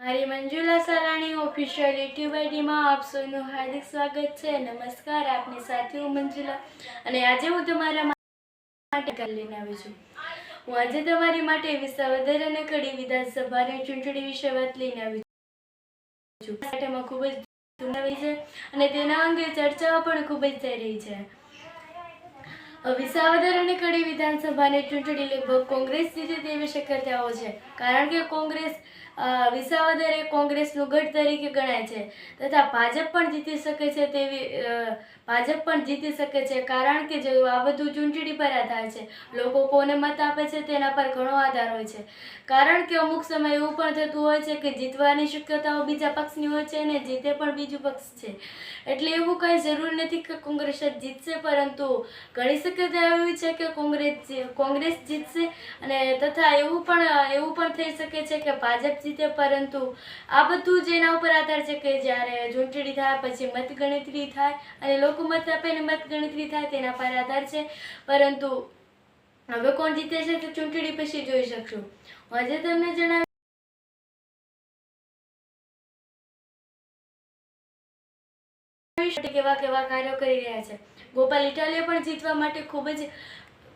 મારી Manjula Salani official YouTube આઈડીમાં આપ સૌનું હાર્દિક સ્વાગત છે. નમસ્કાર આપની સાથે હું મંજુલા અને આજે હું તમારા માટે લઈને આવી છું. હું આજે તમારી માટે વિસાવદર અને કડી વિધાનસભાની ચૂંટણી વિશે વાત લઈને આવી છું. માટેમાં ખૂબ જ છે અને તેના અંગે ચર્ચાઓ પણ ખૂબ જ થઈ રહી છે. વિસાવદર અને કડી વિધાનસભાની ચૂંટણી લગભગ કોંગ્રેસ જીતે તેવી શક્યતાઓ છે. કારણ કે કોંગ્રેસ વિસાવદર એ કોંગ્રેસનું ગઢ તરીકે ગણાય છે. તથા ભાજપ પણ જીતી શકે છે તેવી ભાજપ પણ જીતી શકે છે. કારણ કે જો આ બધું ચૂંટણી પર આધાર છે, લોકો કોને મત આપે છે તેના પર ઘણો આધાર હોય છે. કારણ કે અમુક સમય એવું પણ થતું હોય છે કે જીતવાની શક્યતાઓ બીજા પક્ષની હોય છે અને જીતે પણ બીજું પક્ષ છે. એટલે એવું કંઈ જરૂર નથી કે કોંગ્રેસ જ જીતશે, પરંતુ ઘણી શક્યતા એવી છે કે કોંગ્રેસ કોંગ્રેસ જીતશે અને તથા એવું પણ એવું પણ થઈ શકે છે કે ભાજપ જીતે, પરંતુ આ બધું જ એના ઉપર આધાર છે કે જ્યારે ચૂંટણી થાય, પછી મતગણતરી થાય અને લોકો મત આપે ને મતગણતરી થાય તેના પર આધાર છે. પરંતુ હવે કોણ જીતે છે તે ચૂંટણી પછી જોઈ શકશું. આજે તમને જણાવી કેવા કેવા કાર્યો કરી રહ્યા છે. ગોપાલ ઇટાલિયા પણ જીતવા માટે ખૂબ જ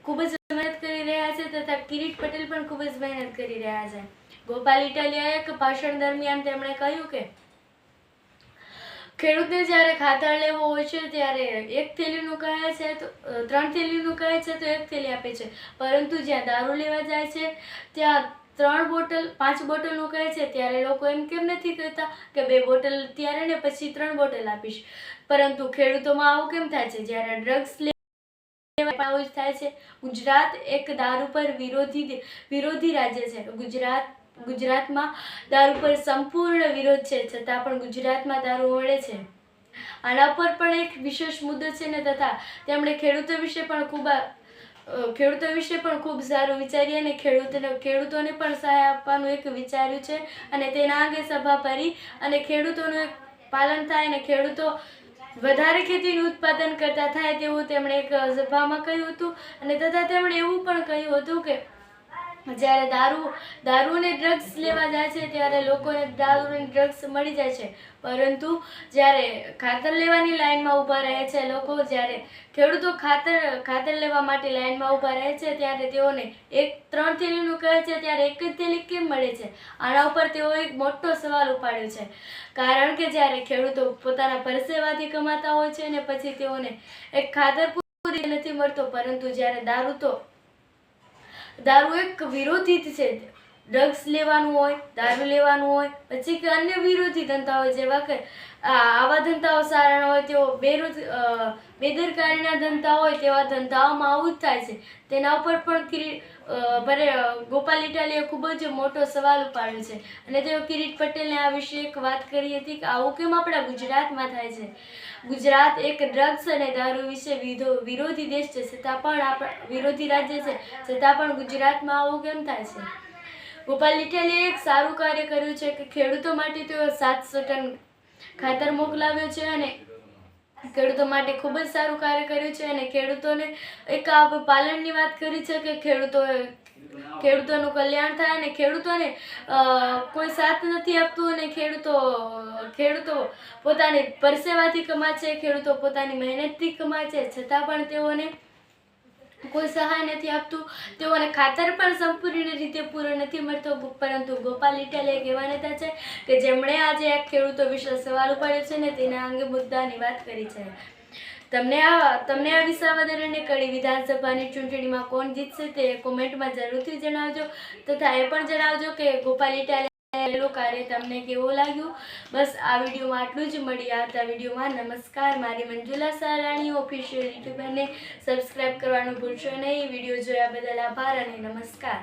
ખૂબ જ મહેનત કરી રહ્યા છે તથા કિરીટ પટેલ પણ ખૂબ જ મહેનત કરી રહ્યા છે. ગોપાલ ઇટાલિયાએ એક ભાષણ દરમિયાન તેમણે કહ્યું કે, ખેડૂતને જ્યારે ખાતર લેવો હોય છે, ત્યારે એક થેલીનું કહે છે તો ત્રણ થેલીનું કહે છે તો એક થેલી આપે છે. પરંતુ જ્યાં દારૂ લેવા જાય છે, ત્યાં ત્રણ બોટલ, પાંચ બોટલનું કહે છે, ત્યારે લોકો એમ કેમ નથી કહેતા કે બે બોટલ ત્યારે ને પછી ત્રણ બોટલ આપીશ. પરંતુ ખેડૂતોમાં આવું કેમ થાય છે? જ્યારે ડ્રગ્સ લેવા થાય છે. ગુજરાત એક દારૂ પર વિરોધી વિરોધી રાજ્ય છે. ગુજરાત ગુજરાતમાં દારૂ પર સંપૂર્ણ વિરોધ છે, છતાં પણ ગુજરાતમાં દારૂ વળે છે. આના પર પણ એક વિશેષ મુદ્દો છે ને તથા તેમણે ખેડૂતો વિશે પણ ખૂબ ખેડૂતો વિશે પણ ખૂબ સારું વિચારી અને ખેડૂતોને ખેડૂતોને પણ સહાય આપવાનું એક વિચાર્યું છે અને તેના અંગે સભા ભરી અને ખેડૂતોનું એક પાલન થાય અને ખેડૂતો વધારે ખેતીનું ઉત્પાદન કરતા થાય તેવું તેમણે એક સભામાં કહ્યું હતું અને તથા તેમણે એવું પણ કહ્યું હતું કે જ્યારે દારૂ દારૂ અને ડ્રગ્સ લેવા જાય છે, ત્યારે લોકોને દારૂ અને ડ્રગ્સ મળી જાય છે. પરંતુ જ્યારે ખાતર લેવાની લાઈનમાં ઊભા રહે છે લોકો, જ્યારે ખેડૂતો ખાતર ખાતર લેવા માટે લાઈનમાં ઊભા રહે છે, ત્યારે તેઓને એક ત્રણ થેલીનું કહે છે, ત્યારે એક જ થેલી કેમ મળે છે? આના ઉપર તેઓ એક મોટો સવાલ ઉપાડ્યો છે. કારણ કે જ્યારે ખેડૂતો પોતાના પરસેવાથી કમાતા હોય છે અને પછી તેઓને એક ખાતર પૂરી નથી મળતો, પરંતુ જ્યારે દારૂ તો દારૂ એક વિરોધી છે. ડ્રગ્સ લેવાનું હોય, દારૂ લેવાનું હોય, પછી કે અન્ય વિરોધી ધંધા હોય, જેવા કે આવા ધંધાઓ સારા ન હોય, તેઓ બેરોજ બેદરકારીના ધંધા હોય, તેવા ધંધાઓમાં આવું જ થાય છે. તેના ઉપર પણ કિરી ભરે ગોપાલ ઇટાલીએ ખૂબ જ મોટો સવાલ ઉપાડ્યો છે. અને તેઓ કિરીટ પટેલને આ વિશે એક વાત કરી હતી કે આવું કેમ આપણા ગુજરાતમાં થાય છે? ગુજરાત એક ડ્રગ્સ અને દારૂ વિશે વિધો, વિરોધી દેશ છે. છતાં પણ આપણા, વિરોધી રાજ્ય છે. છતાં પણ ગુજરાતમાં આવું કેમ થાય છે? ગોપાલ ઇટાલીએ એક સારું કાર્ય કર્યું છે કે ખેડૂતો માટે તેઓ સાતસો ટન ખાતર મોકલાવ્યો છે અને ખેડૂતો માટે ખૂબ જ સારું કાર્ય કર્યું છે અને ખેડૂતોને એક પાલનની વાત કરી છે કે ખેડૂતો ખેડૂતોનું કલ્યાણ થાય અને ખેડૂતોને કોઈ સાથ નથી આપતું અને ખેડૂતો ખેડૂતો પોતાની પરસેવાથી કમાય છે, ખેડૂતો પોતાની મહેનતથી કમાય છે. છતાં પણ તેઓને કોઈ સહાય નથી આપતું, તેઓને ખાતર પણ સંપૂર્ણ રીતે પૂરો નથી મળતો. પરંતુ ગોપાલ ઇટાલિયા એક એવા નેતા છે કે જેમણે આજે આ ખેડૂતો વિશે સવાલ ઉપાડ્યો છે ને તેના અંગે મુદ્દાની વાત કરી છે. તમને આ તમને આ વિસાવદર અને કડી વિધાનસભાની ચૂંટણીમાં કોણ જીતશે તે કોમેન્ટમાં જરૂરથી જણાવજો તથા એ પણ જણાવજો કે ગોપાલ ઇટાલિયા કરેલું કાર્ય તમને કેવું લાગ્યું? બસ, આ વિડીયોમાં આટલું જ મળી આવતા વિડીયોમાં. નમસ્કાર, મારી મંજુલા સારાણી ઓફિશિયલ યુટ્યુબરને સબસ્ક્રાઈબ કરવાનું ભૂલશો નહીં. વીડિયો જોયા બદલ આભાર અને નમસ્કાર.